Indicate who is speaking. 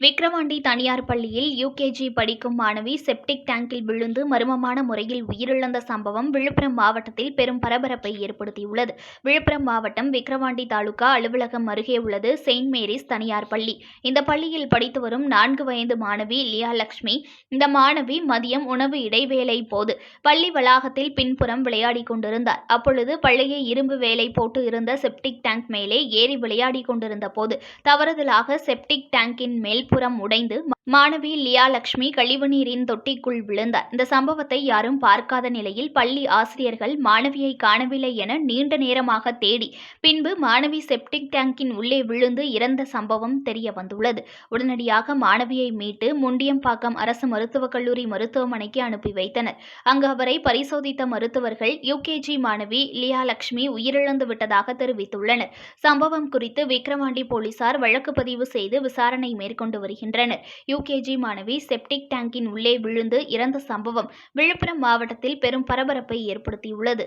Speaker 1: Vikravandi தனியார் பள்ளியில் UKG படிக்கும் மாணவி செப்டிக் டேங்கில் விழுந்து மர்மமான முறையில் உயிரிழந்த சம்பவம் விழுப்புரம் மாவட்டத்தில் பெரும் பரபரப்பை ஏற்படுத்தியுள்ளது. விழுப்புரம் மாவட்டம் விக்கிரவாண்டி தாலுகா அலுவலகம் அருகே உள்ளது செயின்ட் மேரிஸ் தனியார் பள்ளி. இந்த பள்ளியில் படித்து வரும் நான்கு வயது மாணவி லியா லக்ஷ்மி இந்த மாணவி மதியம் உணவு இடைவேளை போது பள்ளி வளாகத்தில் பின்புறம் விளையாடி கொண்டிருந்தார். அப்பொழுது பள்ளியை இரும்பு வேலை போட்டு இருந்த செப்டிக் டேங்க் மேலே ஏறி விளையாடி கொண்டிருந்த போது தவறுதலாக செப்டிக் டேங்கின் மேல்புறம் உடைந்து மாணவி லியா லக்ஷ்மி கழிவுநீரின் தொட்டிக்குள் விழுந்தார். இந்த சம்பவத்தை யாரும் பார்க்காத நிலையில் பள்ளி ஆசிரியர்கள் மாணவியை காணவில்லை என நீண்ட நேரமாக தேடி பின்பு மாணவி செப்டிக் டேங்கின் உள்ளே விழுந்து இறந்த சம்பவம் தெரிய வந்துள்ளது. உடனடியாக மாணவியை மீட்டு முண்டியம்பாக்கம் அரசு மருத்துவக் கல்லூரி மருத்துவமனைக்கு அனுப்பி வைத்தனர். அங்கு அவரை பரிசோதித்த மருத்துவர்கள் யுகேஜி மாணவி லியா லக்ஷ்மி உயிரிழந்து விட்டதாக தெரிவித்துள்ளனர். சம்பவம் குறித்து விக்கிரவாண்டி போலீசார் வழக்கு பதிவு செய்து விசாரணை மேற்கொண்டு வருகின்றனர். யூகேஜி மாணவி செப்டிக் டேங்கின் உள்ளே விழுந்து இறந்த சம்பவம் விழுப்புரம் மாவட்டத்தில் பெரும் பரபரப்பை ஏற்படுத்தியுள்ளது.